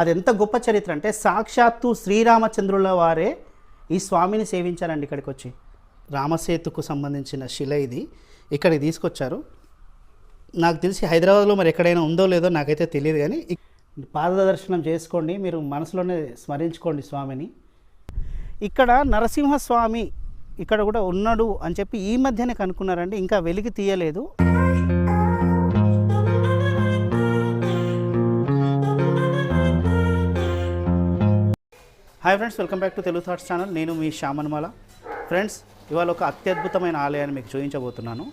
అది ఎంత గొప్ప చరిత్ర అంటే సాక్షాత్తు శ్రీరామచంద్రుల వారే ఈ స్వామిని సేవించారండి ఇక్కడికి వచ్చి రామసేతుకు సంబంధించిన శిల ఇది. ఇక్కడికి తీసుకొచ్చారు. నాకు తెలిసి హైదరాబాద్లో మరి ఎక్కడైనా ఉందో లేదో నాకైతే తెలియదు కానీ పాదదర్శనం చేసుకోండి మీరు మనసులోనే స్మరించుకోండి స్వామిని. ఇక్కడ నరసింహస్వామి ఇక్కడ కూడా ఉన్నాడు అని చెప్పి ఈ మధ్యనే కనుక్కున్నారండి ఇంకా వెలికి తీయలేదు. Hi friends welcome back to Telugu thoughts channel నేను మీ శ్యామన్మాల. ఫ్రెండ్స్ ఇవాళ ఒక అత్యద్భుతమైన ఆలయాన్ని మీకు చూపించబోతున్నాను.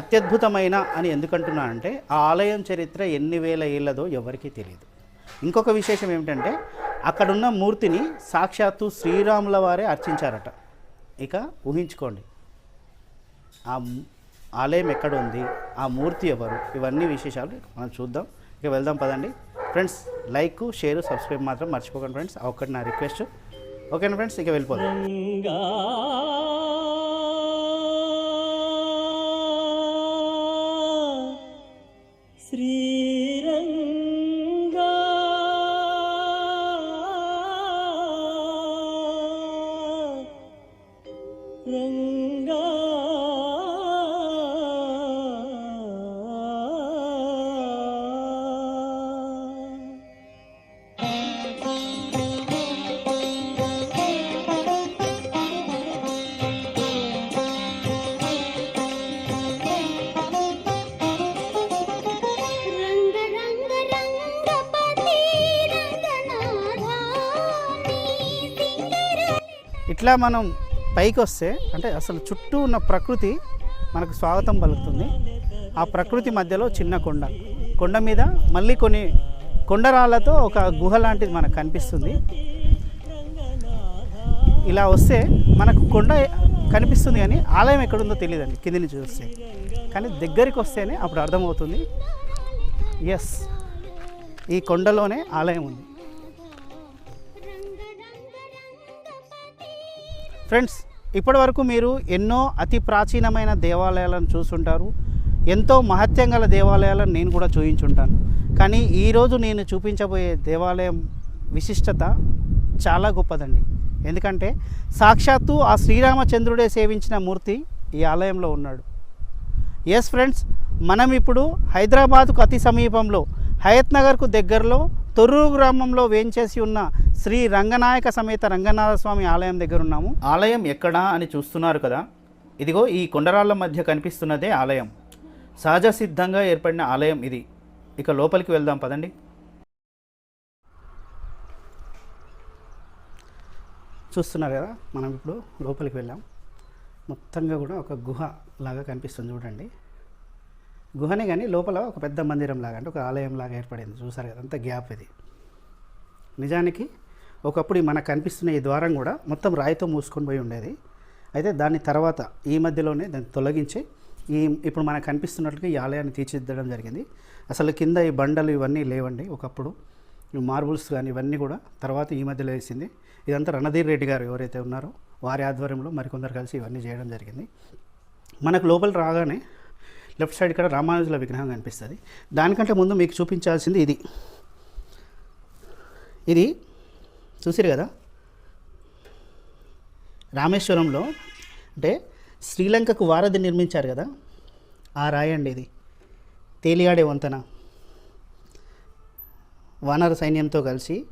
అత్యద్భుతమైన అని ఎందుకంటున్నానంటే ఆ ఆలయం చరిత్ర ఎన్ని వేల ఏళ్ళదో ఎవరికీ తెలియదు ఇంకొక విశేషం ఏమిటంటే అక్కడున్న మూర్తిని సాక్షాత్తు శ్రీరాముల వారే అర్చించారట. ఇక ఊహించుకోండి. ఆ ఆలయం ఎక్కడ ఉంది? ఆ మూర్తి ఎవరు? ఇవన్నీ విశేషాలు మనం చూద్దాం. ఇక వెళ్దాం పదండి. ఫ్రెండ్స్ లైక్ షేర్ సబ్స్క్రైబ్ మాత్రం మర్చిపోకండి ఫ్రెండ్స్. ఒకటి ఒక్కటి నా రిక్వెస్ట్. ఓకేనా ఫ్రెండ్స్? ఇక వెళ్ళిపోదాం. ఇట్లా మనం పైకి వస్తే అంటే అసలు చుట్టూ ఉన్న ప్రకృతి మనకు స్వాగతం పలుకుతుంది. ఆ ప్రకృతి మధ్యలో చిన్న కొండ. కొండ మీద మళ్ళీ కొన్ని కొండరాళ్ళతో ఒక గుహ లాంటిది మనకు కనిపిస్తుంది. ఇలా వస్తే మనకు కొండ కనిపిస్తుంది కానీ ఆలయం ఎక్కడుందో తెలియదండి కింది నుంచి చూస్తే. కానీ దగ్గరికి వస్తేనే అప్పుడు అర్థమవుతుంది. ఎస్ ఈ కొండలోనే ఆలయం ఉంది. ఫ్రెండ్స్ ఇప్పటివరకు మీరు ఎన్నో అతి ప్రాచీనమైన దేవాలయాలను చూసుంటారు ఎంతో మహత్యం గల దేవాలయాలను నేను కూడా చూపించుంటాను. కానీ ఈరోజు నేను చూపించబోయే దేవాలయం విశిష్టత చాలా గొప్పదండి. ఎందుకంటే సాక్షాత్తు ఆ శ్రీరామచంద్రుడే సేవించిన మూర్తి ఈ ఆలయంలో ఉన్నాడు. ఎస్ ఫ్రెండ్స్ మనం ఇప్పుడు హైదరాబాద్కు అతి సమీపంలో హయత్ నగర్కు దగ్గరలో తొర్రూరు గ్రామంలో వేంచేసి ఉన్న శ్రీ రంగనాయక సమేత రంగనాథ స్వామి ఆలయం దగ్గర ఉన్నాము ఆలయం ఎక్కడా అని చూస్తున్నారు కదా? ఇదిగో ఈ కొండరాళ్ళ మధ్య కనిపిస్తున్నదే ఆలయం. సహజ సిద్ధంగా ఏర్పడిన ఆలయం ఇది. ఇక లోపలికి వెళ్దాం పదండి. చూస్తున్నారు కదా? మనం ఇప్పుడు లోపలికి వెళ్ళాం. మొత్తంగా కూడా ఒక గుహ లాగా కనిపిస్తుంది చూడండి. గుహనే కానీ లోపల ఒక పెద్ద మందిరం లాగా అంటే ఒక ఆలయం లాగా ఏర్పడింది. చూసారు కదా? అంత గ్యాప్ ఇది. నిజానికి ఒకప్పుడు మనకు కనిపిస్తున్న ఈ ద్వారం కూడా మొత్తం రాయితో మూసుకొని పోయి ఉండేది. అయితే దాని తర్వాత ఈ మధ్యలోనే దాన్ని తొలగించి ఈ ఇప్పుడు మనకు కనిపిస్తున్నట్లుగా ఈ ఆలయాన్ని తీర్చిదిద్దడం జరిగింది. అసలు కింద ఈ బండలు ఇవన్నీ లేవండి ఒకప్పుడు. మార్బుల్స్ కానీ ఇవన్నీ కూడా తర్వాత ఈ మధ్యలో వేసింది. ఇదంతా రణధీర్ రెడ్డి గారు ఎవరైతే ఉన్నారో వారి ఆధ్వర్యంలో మరికొందరు కలిసి ఇవన్నీ చేయడం జరిగింది. మనకు లోపల రాగానే లెఫ్ట్ సైడ్ ఇక్కడ రామానుజుల విగ్రహం కనిపిస్తుంది. దానికంటే ముందు మీకు చూపించాల్సింది ఇది. ఇది చూసిరు కదా? రామేశ్వరంలో అంటే శ్రీలంకకు వారధి నిర్మించారు కదా? ఆ రాయండి ఇది. తేలియాడే వంతెన. వానర సైన్యంతో కలిసి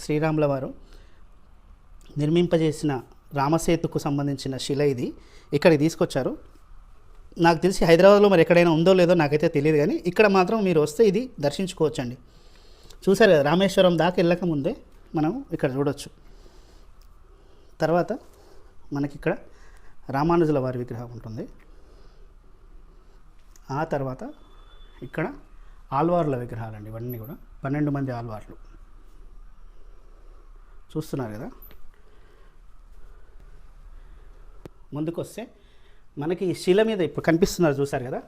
శ్రీరాముల వారు నిర్మింపజేసిన రామసేతుకు సంబంధించిన శిల ఇది. ఇక్కడికి తీసుకొచ్చారు. నాకు తెలిసి హైదరాబాద్లో మరి ఎక్కడైనా ఉందో లేదో నాకైతే తెలియదు కానీ ఇక్కడ మాత్రం మీరు వస్తే ఇది దర్శించుకోవచ్చండి. చూసారు కదా రామేశ్వరం దాకా వెళ్ళక ముందే మనం ఇక్కడ చూడొచ్చు. తర్వాత మనకి ఇక్కడ రామానుజుల వారి విగ్రహం ఉంటుంది. ఆ తర్వాత ఇక్కడ ఆల్వార్ల విగ్రహాలండి ఇవన్నీ కూడా. పన్నెండు మంది ఆల్వార్లు చూస్తున్నారు కదా? ముందుకు వస్తే మనకి శిల మీద ఇప్పుడు కనిపిస్తున్నారు చూసారు కదా?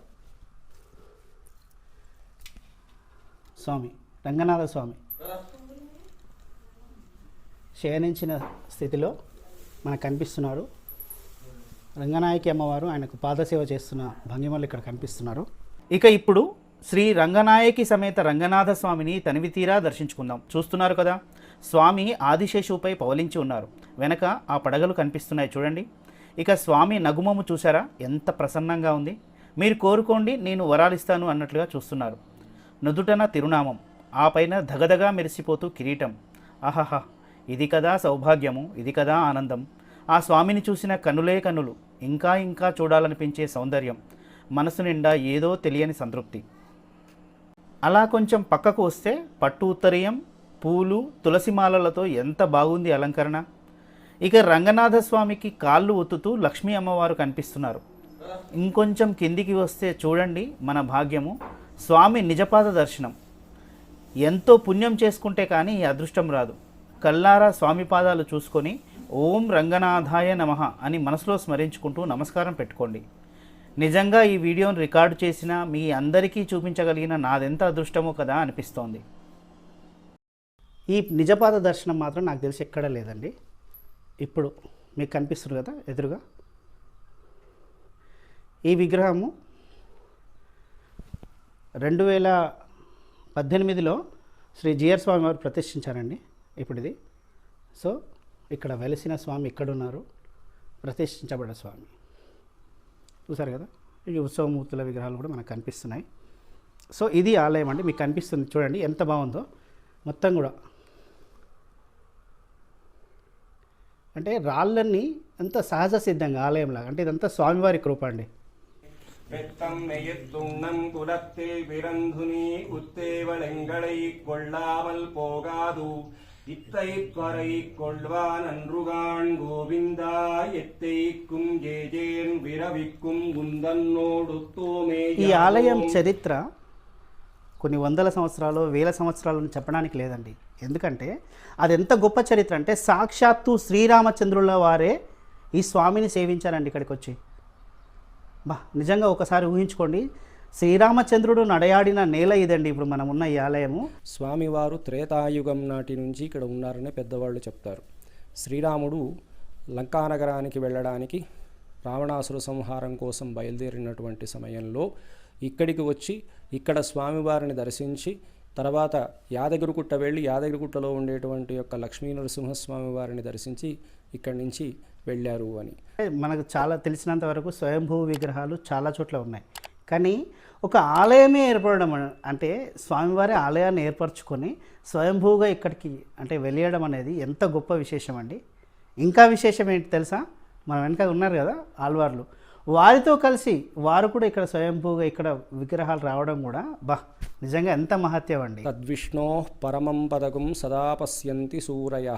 స్వామి రంగనాథ స్వామి. శయనించిన స్థితిలో మనకు కనిపిస్తున్నారు. రంగనాయకి అమ్మవారు ఆయనకు పాదసేవ చేస్తున్న భంగిమలు ఇక్కడ కనిపిస్తున్నారు. ఇక ఇప్పుడు శ్రీ రంగనాయకి సమేత రంగనాథ స్వామిని తనివితీరా దర్శించుకుందాం. చూస్తున్నారు కదా? స్వామి ఆదిశేషుపై పవలించి ఉన్నారు. వెనక ఆ పడగలు కనిపిస్తున్నాయి చూడండి. ఇక స్వామి నగుమము చూసారా ఎంత ప్రసన్నంగా ఉంది. మీరు కోరుకోండి నేను వరాలిస్తాను అన్నట్లుగా చూస్తున్నారు. నుదుటన తిరునామం. ఆ పైన ధగధగా మెరిసిపోతూ కిరీటం. ఆహాహా! ఇది కదా సౌభాగ్యము ఇది కదా ఆనందం. ఆ స్వామిని చూసిన కనులే కనులు ఇంకా ఇంకా చూడాలనిపించే సౌందర్యం మనసు నిండా ఏదో తెలియని సంతృప్తి. అలా కొంచెం పక్కకు వస్తే పట్టు ఉత్తరీయం పూలు తులసిమాలలతో ఎంత బాగుంది అలంకరణ. ఇక రంగనాథస్వామికి కాళ్ళు ఒత్తుతూ లక్ష్మీ అమ్మవారు కనిపిస్తున్నారు. ఇంకొంచెం కిందికి వస్తే చూడండి మన భాగ్యము స్వామి నిజపాద దర్శనం. ఎంతో పుణ్యం చేసుకుంటే కానీ ఈ అదృష్టం రాదు. కల్లారా స్వామి పాదాలు చూసుకొని ఓం రంగనాథాయ నమః అని మనసులో స్మరించుకుంటూ నమస్కారం పెట్టుకోండి. నిజంగా ఈ వీడియోను రికార్డు చేసిన మీ అందరికీ చూపించగలిగిన నాదెంత అదృష్టమో కదా అనిపిస్తోంది. ఈ నిజపాద దర్శనం మాత్రం నాకు తెలిసి ఎక్కడా లేదండి. ఇప్పుడు మీకు కనిపిస్తుంది కదా ఎదురుగా. ఈ విగ్రహము రెండు వేల పద్దెనిమిదిలో శ్రీ జిఆర్ స్వామి వారు ప్రతిష్ఠించారండి. ఇప్పుడు ఇది సో ఇక్కడ వెలిసిన స్వామి ఇక్కడున్నారు ప్రతిష్ఠించబడ్డ స్వామి చూసారు కదా ఈ ఉత్సవమూర్తుల విగ్రహాలు కూడా మనకు కనిపిస్తున్నాయి సో ఇది ఆలయం అండి మీకు కనిపిస్తుంది చూడండి ఎంత బాగుందో మొత్తం కూడా అంటే రాళ్ళన్నీ అంత సహజ సిద్ధంగా ఆలయంలాగా అంటే ఇదంతా స్వామివారి కృప అండి வெத்தம் நெய்த்துண்ணம் குலத்தில் பிறந்துனி உத்தேவளெங்களை கொள்ளாமல் போகாது இத்தை கொரை கொள்வான் அன்றுகான் கோவிந்தா எத்தைக்கும் ஜேஜேன் விரவிக்கும் குந்தன்னோடு தூமே ఈ ఆలయం చరిత్ర కొన్ని వందల సంవత్సరాలు వేల సంవత్సరాలు అని చెప్పడానికి లేదండి ఎందుకంటే అది ఎంత గొప్ప చరిత్ర అంటే సాక్షాత్తు శ్రీరామచంద్రుల వారే ఈ స్వామిని సేవించారండి ఇక్కడికి వచ్చి బా నిజంగా ఒకసారి ఊహించుకోండి శ్రీరామచంద్రుడు నడయాడిన నేల ఇదండి ఇప్పుడు మనం ఉన్న ఈ ఆలయము. స్వామివారు త్రేతాయుగం నాటి నుంచి ఇక్కడ ఉన్నారని పెద్దవాళ్ళు చెప్తారు. శ్రీరాముడు లంకానగరానికి వెళ్ళడానికి రావణాసుర సంహారం కోసం బయలుదేరినటువంటి సమయంలో ఇక్కడికి వచ్చి ఇక్కడ స్వామివారిని దర్శించి తర్వాత యాదగిరిగుట్ట వెళ్ళి యాదగిరిగుట్టలో ఉండేటువంటి యొక్క లక్ష్మీ నరసింహస్వామి వారిని దర్శించి ఇక్కడి నుంచి వెళ్ళారు అని. మనకు చాలా తెలిసినంత వరకు స్వయంభూ విగ్రహాలు చాలా చోట్ల ఉన్నాయి. కానీ ఒక ఆలయమే ఏర్పడడం అంటే స్వామివారి ఆలయాన్ని ఏర్పరచుకొని స్వయంభూగా ఇక్కడికి అంటే వెళ్ళడం అనేది ఎంత గొప్ప విశేషం అండి. ఇంకా విశేషం ఏంటి తెలుసా? మన వెనక ఉన్నారు కదా ఆల్వార్లు వారితో కలిసి వారు కూడా ఇక్కడ స్వయంభూగా ఇక్కడ విగ్రహాలు రావడం కూడా బా నిజంగా ఎంత మహత్యం అండి. తద్విష్ణో పరమం పదకం సదా పశ్యంతి సూరయ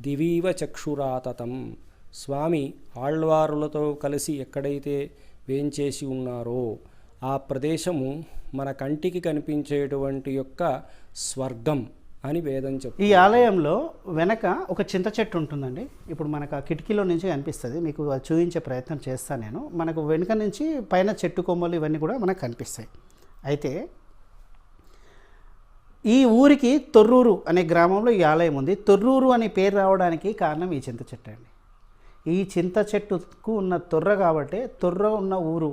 దివీవ చక్షురాతతం. స్వామి ఆళ్వారులతో కలిసి ఎక్కడైతే వేంచేసి ఉన్నారో ఆ ప్రదేశము మన కంటికి కనిపించేటువంటి యొక్క స్వర్గం అని వేదం చెప్తుంది. ఈ ఆలయంలో వెనక ఒక చింత చెట్టు ఉంటుందండి. ఇప్పుడు మనకు ఆ కిటికీలో నుంచి కనిపిస్తుంది మీకు అది చూపించే ప్రయత్నం చేస్తాను నేను. మనకు వెనుక నుంచి పైన చెట్టు కొమ్మలు ఇవన్నీ కూడా మనకు కనిపిస్తాయి. అయితే ఈ ఊరికి తొర్రూరు అనే గ్రామంలో ఈ ఆలయం ఉంది. తొర్రూరు అనే పేరు రావడానికి కారణం ఈ చింత చెట్టు అండి. ఈ చింత చెట్టుకు ఉన్న తొర్ర కాబట్టి తొర్ర ఉన్న ఊరు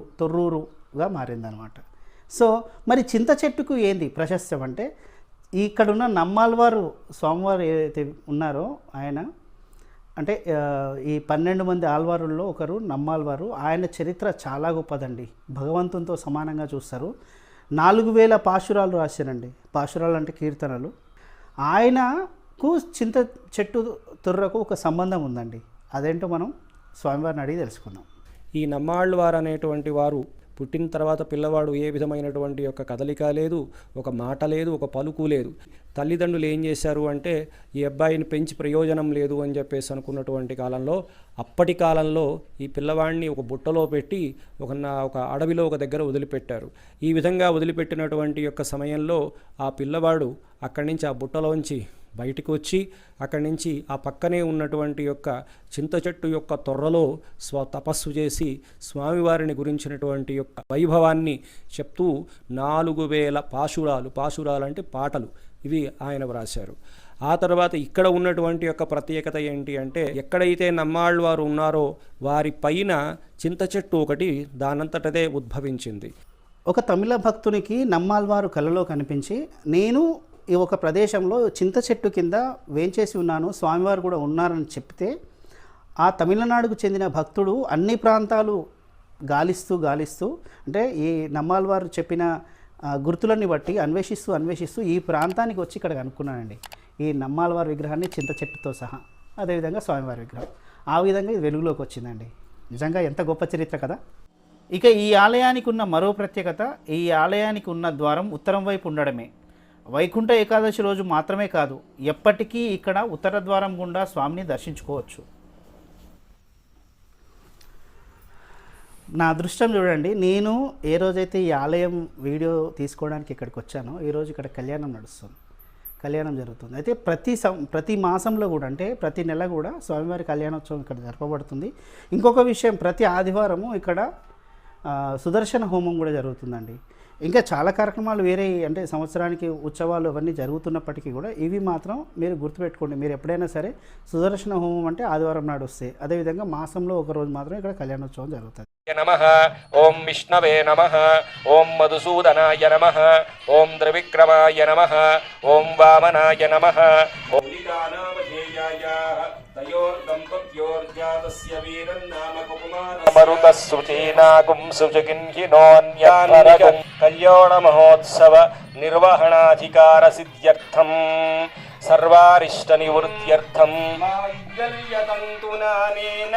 గా మారిందనమాట. సో మరి చింత చెట్టుకు ఏంది ప్రశస్తం అంటే ఇక్కడున్న నమ్మాల్వారు స్వామివారు ఏదైతే ఉన్నారో ఆయన అంటే ఈ పన్నెండు మంది ఆల్వారుల్లో ఒకరు నమ్మాల్వారు. ఆయన చరిత్ర చాలా గొప్పదండి. భగవంతునితో సమానంగా చూస్తారు. నాలుగు వేల పాశురాలు రాశారండి. పాశురాలు అంటే కీర్తనలు. ఆయనకు చింత చెట్టు తొర్రకు ఒక సంబంధం ఉందండి. అదేంటో మనం స్వామివారిని అడిగి తెలుసుకుందాం. ఈ నమ్మాళ్ళవారు అనేటువంటి వారు పుట్టిన తర్వాత పిల్లవాడు ఏ విధమైనటువంటి యొక్క కదలిక లేదు ఒక మాట లేదు ఒక పలుకు లేదు. తల్లిదండ్రులు ఏం చేశారు అంటే ఈ అబ్బాయిని పెంచి ప్రయోజనం లేదు అని చెప్పేసి అనుకున్నటువంటి కాలంలో అప్పటి కాలంలో ఈ పిల్లవాడిని ఒక బుట్టలో పెట్టి ఒక నా- ఒక అడవిలో ఒక దగ్గర వదిలిపెట్టారు. ఈ విధంగా వదిలిపెట్టినటువంటి యొక్క సమయంలో ఆ పిల్లవాడు అక్కడి నుంచి ఆ బుట్టలోంచి బయటికి వచ్చి అక్కడి నుంచి ఆ పక్కనే ఉన్నటువంటి యొక్క చింత చెట్టు యొక్క తొర్రలో స్వ తపస్సు చేసి స్వామివారిని గురించినటువంటి యొక్క వైభవాన్ని చెప్తూ నాలుగు వేల పాశురాలు పాశురాలు అంటే పాటలు ఇవి ఆయన వ్రాశారు. ఆ తర్వాత ఇక్కడ ఉన్నటువంటి యొక్క ప్రత్యేకత ఏంటి అంటే ఎక్కడైతే నమ్మాళ్ళు వారు ఉన్నారో వారి పైన చింత చెట్టు ఒకటి దానంతటదే ఉద్భవించింది. ఒక తమిళ భక్తునికి నమ్మాల్వారు కలలో కనిపించి నేను ఈ ఒక ప్రదేశంలో చింత చెట్టు కింద వేంచేసి ఉన్నాను స్వామివారు కూడా ఉన్నారని చెప్తే ఆ తమిళనాడుకు చెందిన భక్తుడు అన్ని ప్రాంతాలు గాలిస్తూ గాలిస్తూ అంటే ఈ నమ్మాల్వారు చెప్పిన గుర్తులని గుర్తులన్నీ బట్టి అన్వేషిస్తూ అన్వేషిస్తూ ఈ ప్రాంతానికి వచ్చి ఇక్కడ కనుక్కున్నానండి. ఈ నమ్మాల్వారి విగ్రహాన్ని చింత చెట్టుతో సహా. అదేవిధంగా స్వామివారి విగ్రహం. ఆ విధంగా ఇది వెలుగులోకి వచ్చిందండి. నిజంగా ఎంత గొప్ప చరిత్ర కదా. ఇక ఈ ఆలయానికి ఉన్న మరో ప్రత్యేకత ఈ ఆలయానికి ఉన్న ద్వారం ఉత్తరం వైపు ఉండడమే. వైకుంఠ ఏకాదశి రోజు మాత్రమే కాదు ఎప్పటికీ ఇక్కడ ఉత్తర ద్వారం గుండా స్వామిని దర్శించుకోవచ్చు. నా అదృష్టం చూడండి నేను ఏ రోజైతే ఈ ఆలయం వీడియో తీసుకోవడానికి ఇక్కడికి వచ్చానో ఈ రోజు ఇక్కడ కళ్యాణం నడుస్తుంది. కళ్యాణం జరుగుతుంది. అయితే ప్రతి సం ప్రతి మాసంలో కూడా అంటే ప్రతి నెల కూడా స్వామివారి కళ్యాణోత్సవం ఇక్కడ జరపబడుతుంది. ఇంకొక విషయం ప్రతి ఆదివారము ఇక్కడ సుదర్శన హోమం కూడా జరుగుతుందండి. ఇంకా చాలా కార్యక్రమాలు వేరే అంటే సంవత్సరానికి ఉత్సవాలు అవన్నీ జరుగుతున్నప్పటికీ కూడా ఇవి మాత్రం మీరు గుర్తుపెట్టుకోండి. మీరు ఎప్పుడైనా సరే సుదర్శన హోమం అంటే ఆదివారం నాడు వస్తాయి అదేవిధంగా మాసంలో ఒక రోజు మాత్రం ఇక్కడ కళ్యాణోత్సవం జరుగుతుంది. నమ. ఓం విష్ణవే నమ. ఓం మధుసూదనాయ నమ. ఓం త్రివిక్రమాయ నమ. ఓం వామనాయ నమ. ఓం తయోర్దంపత్యోర్జాతస్య వీరన్నామ మరుతస్సుచీనాగుం సుజగిన్హినోన్యానరగం కళ్యాణ మహోత్సవ నిర్వహణాధికార సిద్ధ్యర్థం సర్వారిష్ట నివృత్త్యర్థం మాంగల్యతంతునానేన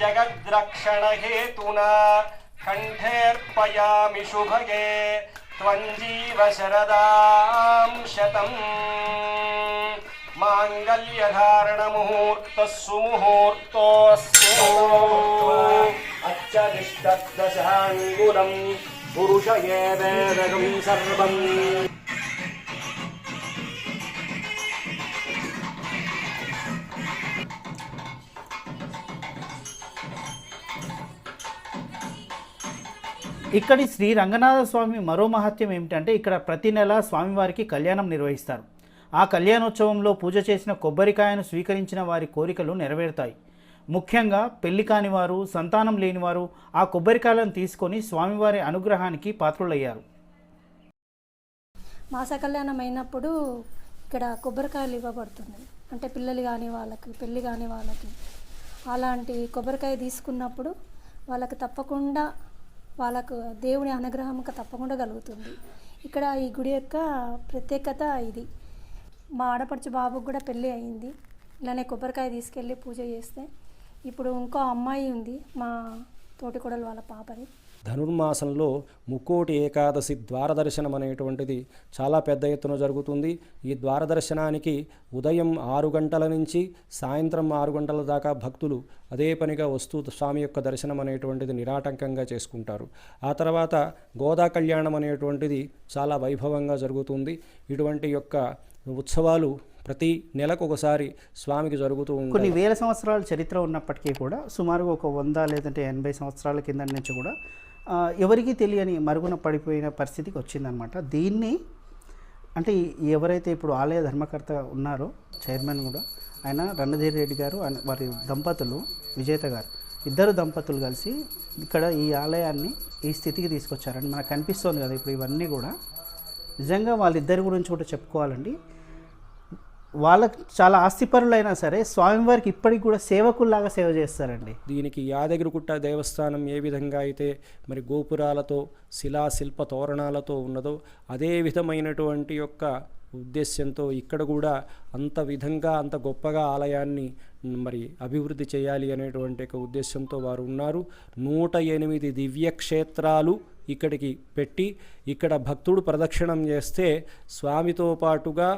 జగద్రక్షణహేతునా కంఠేర్పయామి శుభగే త్వంజీవ శరదాం శతం మాంగల్యధారణముహూర్త సుముహూర్తోస్తు అచ్చదిష్టదశాంగులం పురుష ఏవేదగం సర్వం ఇక్కడి శ్రీ రంగనాథ స్వామి మరో మహత్యం ఏమిటంటే ఇక్కడ ప్రతి నెల స్వామివారికి కళ్యాణం నిర్వహిస్తారు. ఆ కళ్యాణోత్సవంలో పూజ చేసిన కొబ్బరికాయను స్వీకరించిన వారి కోరికలు నెరవేరుతాయి. ముఖ్యంగా పెళ్ళి కాని వారు సంతానం లేనివారు ఆ కొబ్బరికాయలను తీసుకొని స్వామివారి అనుగ్రహానికి పాత్రులయ్యారు. మాస కళ్యాణం అయినప్పుడు ఇక్కడ కొబ్బరికాయలు ఇవ్వబడుతుంది. అంటే పిల్లలు కాని వాళ్ళకి పెళ్ళి కాని వాళ్ళకి. అలాంటి కొబ్బరికాయ తీసుకున్నప్పుడు వాళ్ళకి తప్పకుండా వాళ్ళకు దేవుని అనుగ్రహం తప్పకుండా కలుగుతుంది. ఇక్కడ ఈ గుడి యొక్క ప్రత్యేకత ఇది. మా ఆడపడుచు బాబుకు కూడా పెళ్ళి అయింది. ఇలానే కొబ్బరికాయ తీసుకెళ్ళి పూజ చేస్తే. ఇప్పుడు ఇంకో అమ్మాయి ఉంది మా తోటికోడలు వాళ్ళ పాపది. ధనుర్మాసంలో ముక్కోటి ఏకాదశి ద్వారదర్శనం అనేటువంటిది చాలా పెద్ద ఎత్తున జరుగుతుంది. ఈ ద్వారదర్శనానికి ఉదయం ఆరు గంటల నుంచి సాయంత్రం ఆరు గంటల దాకా భక్తులు అదే పనిగా వస్తూ స్వామి యొక్క దర్శనం అనేటువంటిది నిరాటంకంగా చేసుకుంటారు. ఆ తర్వాత గోదా కళ్యాణం అనేటువంటిది చాలా వైభవంగా జరుగుతుంది. ఇటువంటి యొక్క ఉత్సవాలు ప్రతి నెలకు ఒకసారి స్వామికి జరుగుతూ ఉంటాయి. కొన్ని వేల సంవత్సరాల చరిత్ర ఉన్నప్పటికీ కూడా సుమారుగా ఒక వంద లేదంటే ఎనభై సంవత్సరాల కింద నుంచి కూడా ఎవరికీ తెలియని మరుగున పడిపోయిన పరిస్థితికి వచ్చిందనమాట దీన్ని అంటే ఎవరైతే ఇప్పుడు ఆలయ ధర్మకర్త ఉన్నారో చైర్మన్ కూడా ఆయన రణధీర్ రెడ్డి గారు ఆయన- వారి దంపతులు విజేత గారు ఇద్దరు దంపతులు కలిసి ఇక్కడ ఈ ఆలయాన్ని ఈ స్థితికి తీసుకొచ్చారని మనకు కనిపిస్తోంది కదా. ఇప్పుడు ఇవన్నీ కూడా నిజంగా వాళ్ళిద్దరి గురించి కూడా చెప్పుకోవాలండి. వాళ్ళకి చాలా ఆస్తిపరులైనా సరే స్వామివారికి ఇప్పటికి కూడా సేవకుల్లాగా సేవ చేస్తారండి. దీనికి యాదగిరిగుట్ట దేవస్థానం ఏ విధంగా అయితే మరి గోపురాలతో శిలా శిల్ప తోరణాలతో ఉన్నదో అదే విధమైనటువంటి యొక్క ఉద్దేశ్యంతో ఇక్కడ కూడా అంత విధంగా అంత గొప్పగా ఆలయాన్ని మరి అభివృద్ధి చేయాలి అనేటువంటి ఒక ఉద్దేశంతో వారు ఉన్నారు. నూట ఎనిమిది దివ్యక్షేత్రాలు ఇక్కడికి పెట్టి ఇక్కడ భక్తుడు ప్రదక్షిణం చేస్తే స్వామితో పాటుగా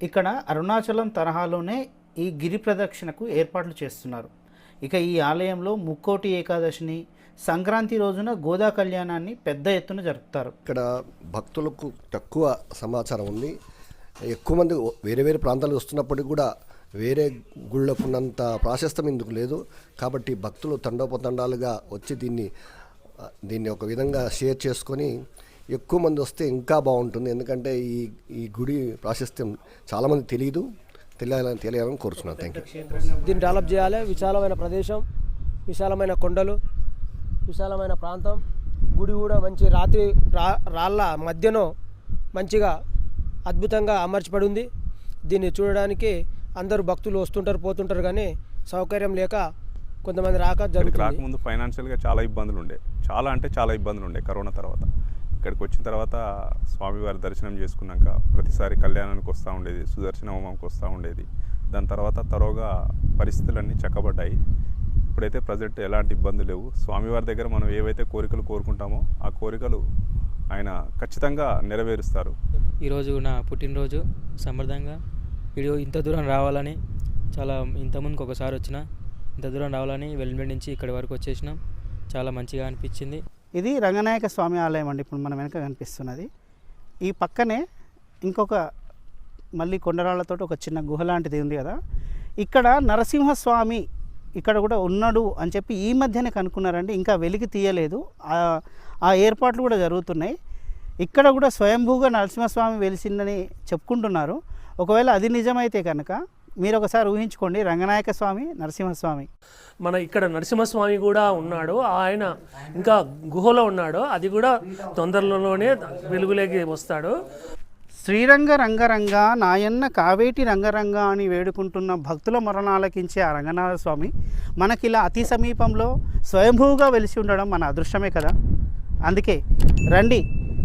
ఇక్కడ అరుణాచలం తరహాలోనే ఈ గిరి ప్రదక్షిణకు ఏర్పాట్లు చేస్తున్నారు. ఇక ఈ ఆలయంలో ముక్కోటి ఏకాదశిని సంక్రాంతి రోజున గోదా కళ్యాణాన్ని పెద్ద ఎత్తున జరుపుతారు. ఇక్కడ భక్తులకు తక్కువ సమాచారం ఉంది. ఎక్కువ మంది వేరే వేరే ప్రాంతాలకు వస్తున్నప్పటికీ కూడా వేరే గుళ్ళకు ఉన్నంత ప్రాశస్తం ఇందుకు లేదు. కాబట్టి భక్తులు తండోపతండాలుగా వచ్చి దీన్ని దీన్ని ఒక విధంగా షేర్ చేసుకొని ఎక్కువ మంది వస్తే ఇంకా బాగుంటుంది. ఎందుకంటే ఈ ఈ గుడి ప్రాశస్త్యం చాలామంది తెలియదు తెలియాలని తెలియాలని కోరుతున్నాను థ్యాంక్ యూ దీన్ని డెవలప్ చేయాలి. విశాలమైన ప్రదేశం విశాలమైన కొండలు విశాలమైన ప్రాంతం. గుడి కూడా మంచి రాత్రి రా రాళ్ళ మధ్యలో మంచిగా అద్భుతంగా అమర్చబడి ఉంది. దీన్ని చూడడానికి అందరూ భక్తులు వస్తుంటారు పోతుంటారు కానీ సౌకర్యం లేక కొంతమంది రాక జరుగుతుంది. రాకముందు ఫైనాన్షియల్గా చాలా ఇబ్బందులు ఉండే చాలా అంటే చాలా ఇబ్బందులు ఉండే కరోనా తర్వాత. ఇక్కడికి వచ్చిన తర్వాత స్వామివారి దర్శనం చేసుకున్నాక ప్రతిసారి కళ్యాణానికి వస్తూ ఉండేది సుదర్శన హోమంకి వస్తూ ఉండేది. దాని తర్వాత తరోగా పరిస్థితులన్నీ చక్కబడ్డాయి. ఇప్పుడైతే ప్రజెంట్ ఎలాంటి ఇబ్బందులు లేవు. స్వామివారి దగ్గర మనం ఏవైతే కోరికలు కోరుకుంటామో ఆ కోరికలు ఆయన ఖచ్చితంగా నెరవేరుస్తారు. ఈరోజు నా పుట్టినరోజు సమర్థంగా వీడియో ఇంత దూరం రావాలని చాలా ఇంతకుముందుకు ఒకసారి వచ్చిన ఇంత దూరం రావాలని వెల్లుండి నుంచి ఇక్కడి వరకు వచ్చేసినాం. చాలా మంచిగా అనిపించింది. ఇది రంగనాయక స్వామి ఆలయం అండి ఇప్పుడు మన వెనక కనిపిస్తున్నది. ఈ పక్కనే ఇంకొక మళ్ళీ కొండరాళ్ళతో ఒక చిన్న గుహ లాంటిది ఉంది కదా. ఇక్కడ నరసింహస్వామి ఇక్కడ కూడా ఉన్నాడు అని చెప్పి ఈ మధ్యనే కనుక్కున్నారండి ఇంకా వెలికి తీయలేదు. ఆ ఏర్పాట్లు కూడా జరుగుతున్నాయి. ఇక్కడ కూడా స్వయంభూగా నరసింహస్వామి వెలిసిందని చెప్పుకుంటున్నారు. ఒకవేళ అది నిజమైతే కనుక మీరు ఒకసారి ఊహించుకోండి రంగనాయక స్వామి నరసింహస్వామి. మన ఇక్కడ నరసింహస్వామి కూడా ఉన్నాడు. ఆయన ఇంకా గుహలో ఉన్నాడు. అది కూడా తొందరలోనే వెలుగులోకి వస్తాడు. శ్రీరంగ రంగరంగ నాయన్న కావేటి రంగరంగ అని వేడుకుంటున్న భక్తుల మరణాలకించే ఆ రంగనాథ స్వామి మనకిలా అతి సమీపంలో స్వయంభూగా వెలిసి ఉండడం మన అదృష్టమే కదా? అందుకే రండి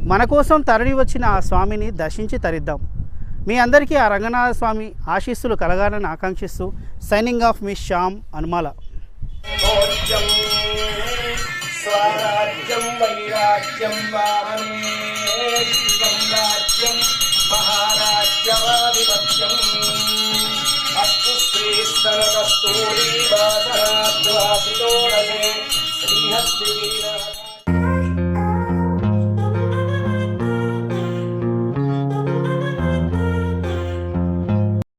మన కోసం తరలి వచ్చిన ఆ స్వామిని దర్శించి తరిద్దాం. మీ అందరికీ ఆ రంగనాథ స్వామి ఆశీస్సులు కలగాలని ఆకాంక్షిస్తూ సైనింగ్ ఆఫ్ మీ శ్యామ్ అనుమాల.